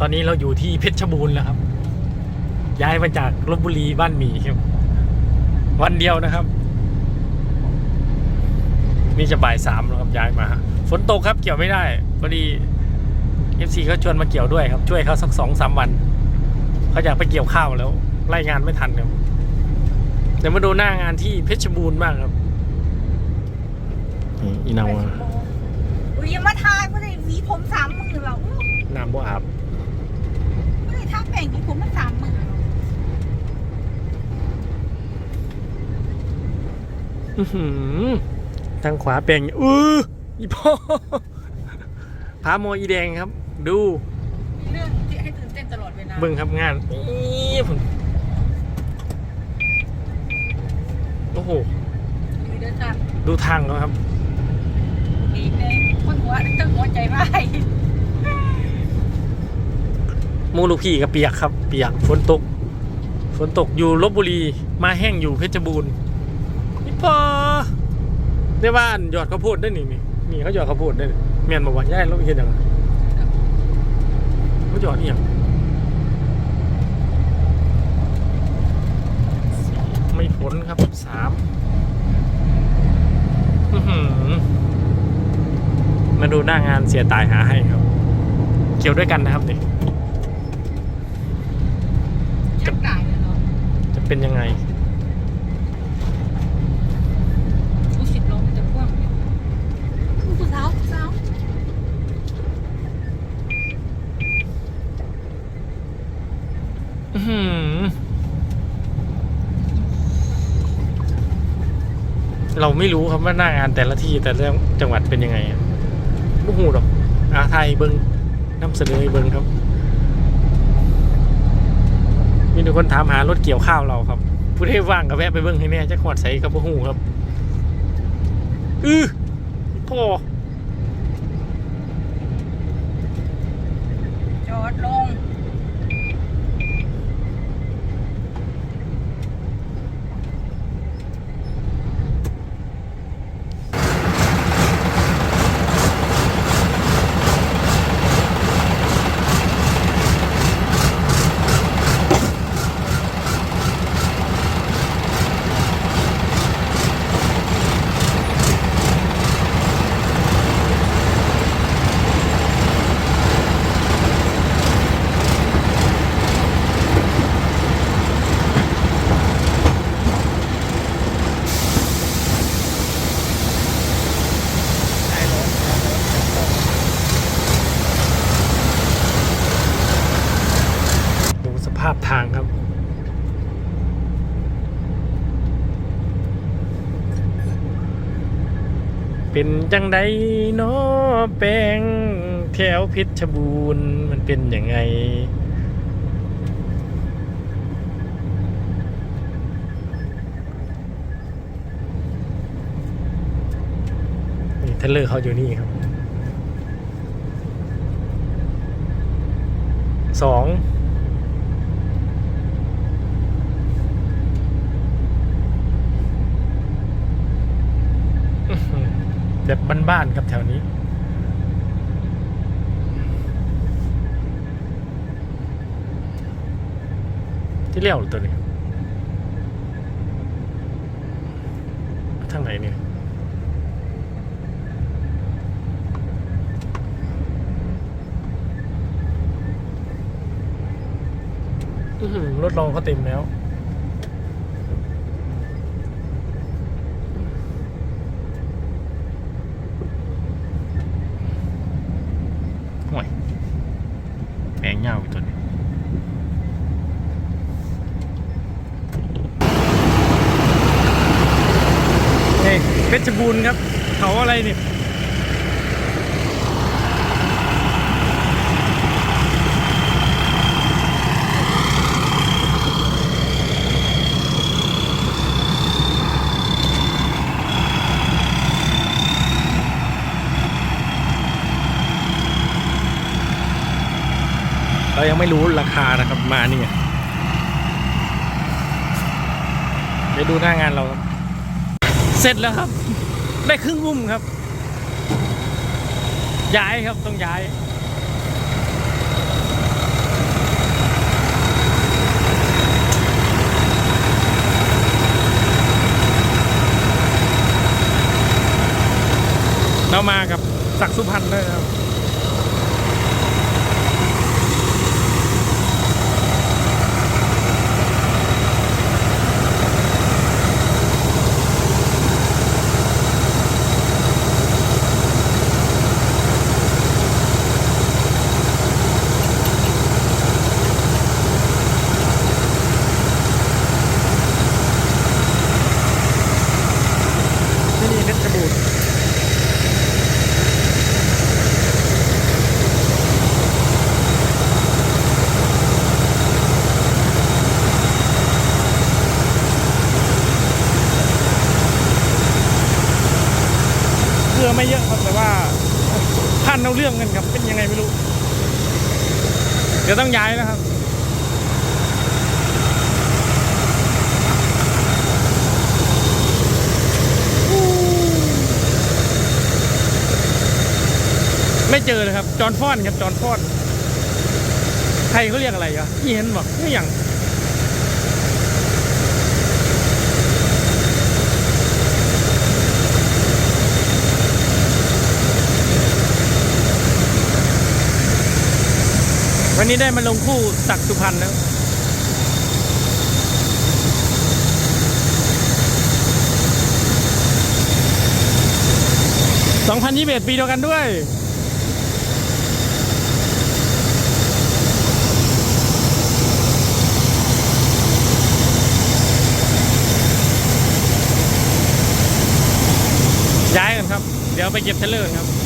ตอนนี้เราอยู่ที่เพชรบูรณ์แล้วครับ ย้ายมาจากลบบุรีบ้านหมีครับวันเดียวนะครับ นี่จะบ่ายสามแล้วครับย้ายมา ฝนตกครับเกี่ยวไม่ได้พอดีเอฟซีเขาชวนมาเกี่ยวด้วยครับ ช่วยเขาสักสองสามวันเขาอยากไปเกี่ยวข้าวแล้วไล่งานไม่ทันครับเดี๋ยวมาดูหน้างานที่เพชรบูรณ์บ้างครับนี่อีนาวาอุ้ยอยังมาทายเพื่อนหวีผมสามหมื่นเราน้ำบ่อาบ เพื่อนท่าแป่งหวีผมมาสามหมื่นอื้อหือทางขวาแปลงอืออีพ่อพาโมอีแดงครับ ดู มีเรื่องที่ให้ตื่นเต้นตลอดเวลาเบิ่งครับงานนี่ผมโอ้โห มีเดินทางดูทางเขาครับ ดีเลยคนหัวตึงหัวใจไหวห มูลูกพี่ก็เปียกครับ เปียกฝนตก ฝนตกอยู่ลบบุรีมาแห้งอยู่เพชรบูรณ์นี่พอได้บ้านหยอดข้าวโพดได้นี่นี่นี่เขาหยอดข้าวโพดได้เมียนบอกว่าย่ายแล้วเห็นยังไงเขาหยอดนี่ยังไม่พ้นครับสามมาดูหน้างานเสียตายหาให้ครับ เกี่ยวด้วยกันนะครับนี่ชัก ตายเลยเนาะจะเป็นยังไงผู้สิบโลมันจะพ่วงเนี่ยผู้สาวผู้สาวอื้อหือเราไม่รู้ครับว่าหน้างานแต่ละที่แต่ละจังหวัดเป็นยังไงอะไม่หูหรอกอาไทยเบิงนำเสนอให้เบิงครับ มีทุกคนถามหารถเกี่ยวข้าวเราครับ ผู้ที่ว่างก็แวะไปเบิ้งให้แน่จะขวดใส่ครับบ่หูครับ อือพ่อ จอดลง ดูสภาพทางครับ เป็นจังไดเนาะแปลงแถวเพชบูรณ์มันเป็นยังไงนี่เทเลอร์เขาอยู่นี่ครับสอง อื้อหือแบบ้านๆครับแถวนี้ ที่เลี้ยวตัวนี้ทางไหนเนี่ยรถเราเขาเต็มแล้ว ห่วยแปลงยาวอีกตัวหนึง เพชรบูรณ์ครับ เขาอะไรเนี่ยเรายังไม่รู้ราคานะครับมาเนี่ไงเดี๋ยวดูหน้างานเราครับ เสร็จแล้วครับ ได้ครึ่งมุมครับ ย้ายครับต้องย้ายเรามากับศักดิ์สุพรรณด้วยครับือไม่เยอะครับแต่ว่าพันเอาเรื่องกันครับ เป็นยังไงไม่รู้ เดี๋ยวต้องย้ายนะครับไม่เจอเลยครับ จอนฟอนครับ จอนฟอน ใครเขาเรียกอะไรอะพี่เห็นบอกไม่อย่างันนี้ได้มาลงคู่ศักสุพรรณแล้ว2021ปีเดียวกันด้วยย้ายกันครับ เดี๋ยวไปเก็บเทรลเลอร์ครับ